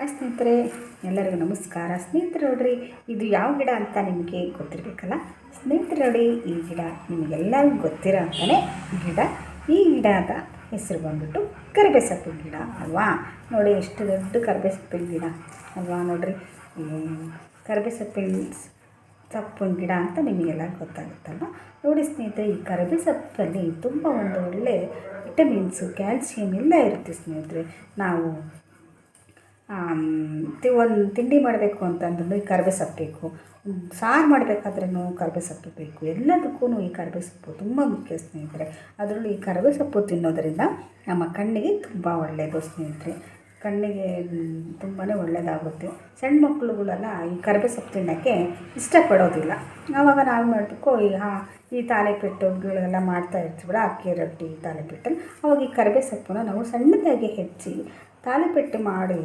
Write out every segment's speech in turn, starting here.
Hi ಸ್ನೇಹಿತರೆ, ಎಲ್ಲರಿಗೂ ನಮಸ್ಕಾರ. ಸ್ನೇಹಿತರು ನೋಡ್ರಿ, ಇದು ಯಾವ ಗಿಡ ಅಂತ ನಿಮಗೆ ಗೊತ್ತಿರಬೇಕಲ್ಲ? ಸ್ನೇಹಿತರು ನೋಡಿ, ಈ ಗಿಡ ನಿಮಗೆಲ್ಲರಿಗೂ ಗೊತ್ತಿರೋ ಅಂತಲೇ ಗಿಡ. ಈ ಗಿಡದ ಹೆಸರು ಬಂದ್ಬಿಟ್ಟು ಕರಿಬೇ ಸೊಪ್ಪಿನ ಗಿಡ ಅಲ್ವಾ? ನೋಡಿ, ಎಷ್ಟು ದೊಡ್ಡ ಕರಿಬೇ ಸೊಪ್ಪಿನ ಗಿಡ ಅಲ್ವಾ ನೋಡ್ರಿ? ಕರಿಬೇ ಸೊಪ್ಪಿನ ಸೊಪ್ಪಿನ ಗಿಡ ಅಂತ ನಿಮಗೆಲ್ಲ ಗೊತ್ತಾಗುತ್ತಲ್ವ? ನೋಡಿ ಸ್ನೇಹಿತರೆ, ಈ ಕರಿಬೇ ಸೊಪ್ಪಲ್ಲಿ ತುಂಬ ಒಂದು ಒಳ್ಳೆ ವಿಟಮಿನ್ಸು, ಕ್ಯಾಲ್ಸಿಯಂ ಎಲ್ಲ ಇರುತ್ತೆ ಸ್ನೇಹಿತರೆ. ನಾವು ಒಂದು ತಿಂಡಿ ಮಾಡಬೇಕು ಅಂತಂದ್ರೂ ಈ ಕರ್ಬೇ ಸೊಪ್ಪು ಬೇಕು ಸಾರು ಮಾಡಬೇಕಾದ್ರೂ ಕರ್ಬೇ ಸೊಪ್ಪು ಬೇಕು. ಎಲ್ಲದಕ್ಕೂ ಈ ಕರ್ಬೇ ಸೊಪ್ಪು ತುಂಬ ಮುಖ್ಯ ಸ್ನೇಹಿತರೆ. ಅದರಲ್ಲೂ ಈ ಕರ್ಬೇ ಸೊಪ್ಪು ತಿನ್ನೋದರಿಂದ ನಮ್ಮ ಕಣ್ಣಿಗೆ ತುಂಬ ಒಳ್ಳೆಯದು ಸ್ನೇಹಿತರೆ. ಕಣ್ಣಿಗೆ ತುಂಬಾ ಒಳ್ಳೆಯದಾಗುತ್ತೆ ಸಣ್ಣ ಮಕ್ಕಳುಗಳೆಲ್ಲ ಈ ಕರಿಬೇ ಸೊಪ್ಪು ತಿನ್ನೋಕ್ಕೆ ಇಷ್ಟಪಡೋದಿಲ್ಲ. ಆವಾಗ ನಾವು ಮಾಡಬೇಕು ಈ ಹಾ, ಈ ತಾಲೆಪೆಟ್ಟುಗಳೆಲ್ಲ ಮಾಡ್ತಾ ಇರ್ತೀವಲ್ಲ, ಅಕ್ಕಿ, ರೊಟ್ಟಿ ತಾಲೆಪೆಟ್ಟಲ್ಲಿ. ಅವಾಗ ಈ ಕರಿಬೇ ಸೊಪ್ಪನ್ನ ನಾವು ಸಣ್ಣದಾಗಿ ಹೆಚ್ಚಿ ತಾಲೆಪೆಟ್ಟು ಮಾಡಿ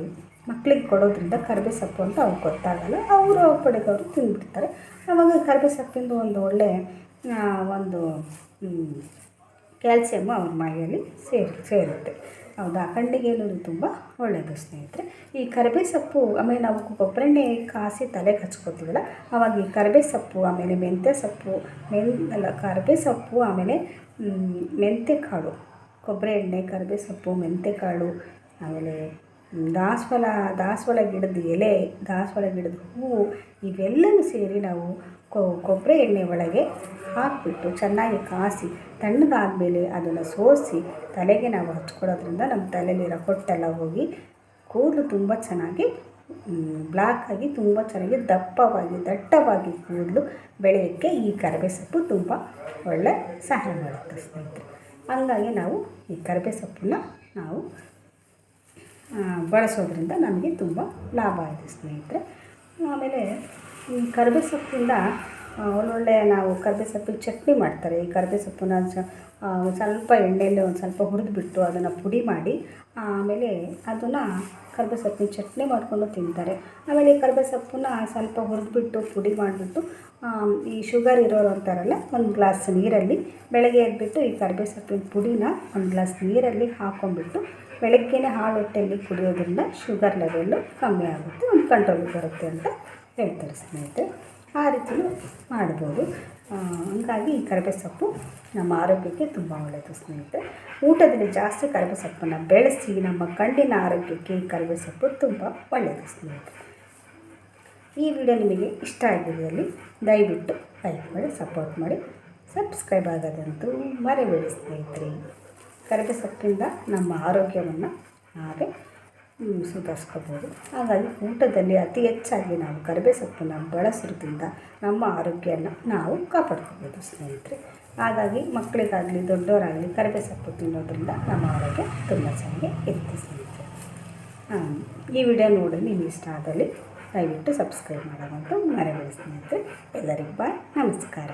ಮಕ್ಳಿಗೆ ಕೊಡೋದ್ರಿಂದ ಕರಿಬೆ ಸೊಪ್ಪು ಅಂತ ಅವ್ರಿಗೆ ಗೊತ್ತಾಗಲ್ಲ ಅವರು ಪಡೆಗೆ ಅವರು ತಿಂದ್ಬಿಡ್ತಾರೆ. ಆವಾಗ ಸೊಪ್ಪಿಂದು ಒಂದು ಒಳ್ಳೆ ಒಂದು ಕ್ಯಾಲ್ಸಿಯಮ್ಮು ಅವ್ರ ಮೈಯಲ್ಲಿ ಸೇರಿ, ಸೇರುತ್ತೆ. ಹೌದಾ? ಕಣ್ಣಿಗೇನು ತುಂಬ ಒಳ್ಳೆಯದು ಸ್ನೇಹಿತರೆ. ಈ ಕರಿಬೇ ಸೊಪ್ಪು ಆಮೇಲೆ ನಾವು ಕೊಬ್ಬರೆಣ್ಣೆ ಕಾಸಿ ತಲೆಗೆ ಹಚ್ಕೋತೀವಲ್ಲ, ಆವಾಗ ಈ ಕರಿಬೇ ಸೊಪ್ಪು ಆಮೇಲೆ ಮೆಂತ್ಯ ಸೊಪ್ಪು, ಮೆನ್, ಅಲ್ಲ ಕರಿಬೇ ಸೊಪ್ಪು ಆಮೇಲೆ ಮೆಂತ್ಯ ಕಾಳು. ಕೊಬ್ಬರಿ ಎಣ್ಣೆ ಕರಿಬೇ ಸೊಪ್ಪು ಮೆಂತ್ಯ ಕಾಳು, ಆಮೇಲೆ ದಾಸವಾಳ ದಾಸವಾಳ ಗಿಡದ ಎಲೆ, ದಾಸವಾಳ ಗಿಡದ ಹೂವು ಇವೆಲ್ಲವೂ ಸೇರಿ ನಾವು ಕೊಬ್ಬರಿ ಎಣ್ಣೆ ಒಳಗೆ ಹಾಕಿಬಿಟ್ಟು ಚೆನ್ನಾಗಿ ಕಾಸಿ, ತಣ್ಣಗಾದಮೇಲೆ ಅದನ್ನು ಸೋಸಿ, ತಲೆಗೆ ನಾವು ಹಚ್ಕೊಳ್ಳೋದ್ರಿಂದ ನಮ್ಮ ತಲೆಯಲ್ಲಿರೋ ಹೊಟ್ಟೆಲ್ಲ ಹೋಗಿ ಕೂದಲು ತುಂಬ ಚೆನ್ನಾಗಿ ಬ್ಲ್ಯಾಕಾಗಿ ತುಂಬ ಚೆನ್ನಾಗಿ ದಪ್ಪವಾಗಿ, ದಟ್ಟವಾಗಿ ಕೂದಲು ಬೆಳೆಯೋಕ್ಕೆ ಈ ಕರಿಬೇ ಸೊಪ್ಪು ತುಂಬ ಒಳ್ಳೆ ಸಹಾಯ ಮಾಡುತ್ತೆ ಸ್ನೇಹಿತರೆ. ಹಂಗಾಗಿ ನಾವು ಈ ಕರಿಬೇ ಸೊಪ್ಪನ್ನ ನಾವು ಬಳಸೋದ್ರಿಂದ ನಮಗೆ ತುಂಬ ಲಾಭ ಇದೆ ಸ್ನೇಹಿತರೆ. ಆಮೇಲೆ ಈ ಕರಿಬೇ ಸೊಪ್ಪಿಂದ ಒಳ್ಳೊಳ್ಳೆ ನಾವು ಕರಿಬೇ ಸೊಪ್ಪಿನ ಚಟ್ನಿ ಮಾಡ್ತಾರೆ. ಈ ಕರಿಬೇ ಸೊಪ್ಪನ್ನ ಸ್ವಲ್ಪ ಎಣ್ಣೆಯಲ್ಲಿ ಒಂದು ಸ್ವಲ್ಪ ಹುರಿದ್ಬಿಟ್ಟು ಅದನ್ನು ಪುಡಿ ಮಾಡಿ, ಆಮೇಲೆ ಅದನ್ನು ಕರಿಬೇ ಸೊಪ್ಪಿನ ಚಟ್ನಿ ಮಾಡಿಕೊಂಡು ತಿಂತಾರೆ. ಆಮೇಲೆ ಈ ಕರಿಬೇ ಸೊಪ್ಪನ್ನ ಸ್ವಲ್ಪ ಹುರಿದ್ಬಿಟ್ಟು ಪುಡಿ ಮಾಡಿಬಿಟ್ಟು ಈ ಶುಗರ್ ಇರೋರು ಅಂತಾರಲ್ಲ, ಒಂದು ಗ್ಲಾಸ್ ನೀರಲ್ಲಿ ಬೆಳಗ್ಗೆ ಎದ್ಬಿಟ್ಟು ಈ ಕರಿಬೇ ಸೊಪ್ಪಿನ ಪುಡಿನ ಒಂದು ಗ್ಲಾಸ್ ನೀರಲ್ಲಿ ಹಾಕೊಂಡ್ಬಿಟ್ಟು, ಬೆಳಗ್ಗೆನೇ ಹಾಳು ಹೊಟ್ಟೆಯಲ್ಲಿ ಕುಡಿಯೋದ್ರಿಂದ ಶುಗರ್ ಲೆವೆಲ್ಲು ಕಮ್ಮಿ ಆಗುತ್ತೆ, ಒಂದು ಕಂಟ್ರೋಲಿಗೆ ಬರುತ್ತೆ ಅಂತ ಹೇಳ್ತಾರೆ ಸ್ನೇಹಿತರೆ. ಆ ರೀತಿಯೂ ಮಾಡ್ಬೋದು. ಹಂಗಾಗಿ ಈ ಕರಿಬೇ ಸೊಪ್ಪು ನಮ್ಮ ಆರೋಗ್ಯಕ್ಕೆ ತುಂಬ ಒಳ್ಳೆಯದು ಸ್ನೇಹಿತರೆ. ಊಟದಲ್ಲಿ ಜಾಸ್ತಿ ಕರಿಬೇ ಸೊಪ್ಪನ್ನು ಬೆಳೆಸಿ ನಮ್ಮ ಕಣ್ಣಿನ ಆರೋಗ್ಯಕ್ಕೆ ಈ ಕರಿಬೇ ಸೊಪ್ಪು ತುಂಬ ಒಳ್ಳೆಯದು ಸ್ನೇಹಿತರೆ. ಈ ವಿಡಿಯೋ ನಿಮಗೆ ಇಷ್ಟ ಆಗಿದೆಯಲ್ಲಿ ದಯವಿಟ್ಟು ಲೈಕ್ ಮಾಡಿ, ಸಪೋರ್ಟ್ ಮಾಡಿ, ಸಬ್ಸ್ಕ್ರೈಬ್ ಆಗೋದಂತೂ ಮರೆಬೇಡಿ ಸ್ನೇಹಿತರೆ. ಕರಿಬೇ ಸೊಪ್ಪಿಂದ ನಮ್ಮ ಆರೋಗ್ಯವನ್ನು ನಾವೇ ಸುಧಾರಿಸ್ಕೋಬೋದು ಹಾಗಾಗಿ ಊಟದಲ್ಲಿ ಅತಿ ಹೆಚ್ಚಾಗಿ ನಾವು ಕರಿಬೇ ಸೊಪ್ಪನ್ನು ಬಳಸೋದ್ರಿಂದ ನಮ್ಮ ಆರೋಗ್ಯನ ನಾವು ಕಾಪಾಡ್ಕೋಬೋದು ಸ್ನೇಹಿತರೆ. ಹಾಗಾಗಿ ಮಕ್ಕಳಿಗಾಗಲಿ, ದೊಡ್ಡವರಾಗಲಿ ಕರಿಬೇ ಸೊಪ್ಪು ತಿನ್ನೋದ್ರಿಂದ ನಮ್ಮ ಆರೋಗ್ಯ ತುಂಬ ಚೆನ್ನಾಗಿ ಇರುತ್ತೆ ಸ್ನೇಹಿತರೆ. ಈ ವಿಡಿಯೋ ನೋಡಿ ನಿಮಗೆ ಇಷ್ಟ ಆದಲ್ಲಿ ದಯವಿಟ್ಟು ಸಬ್ಸ್ಕ್ರೈಬ್ ಮಾಡೋದಂತೂ ಮರೆಬೇಡಿ ಸ್ನೇಹಿತರೆ. ಎಲ್ಲರಿಗೂ ಬಾಯ್. ನಮಸ್ಕಾರ.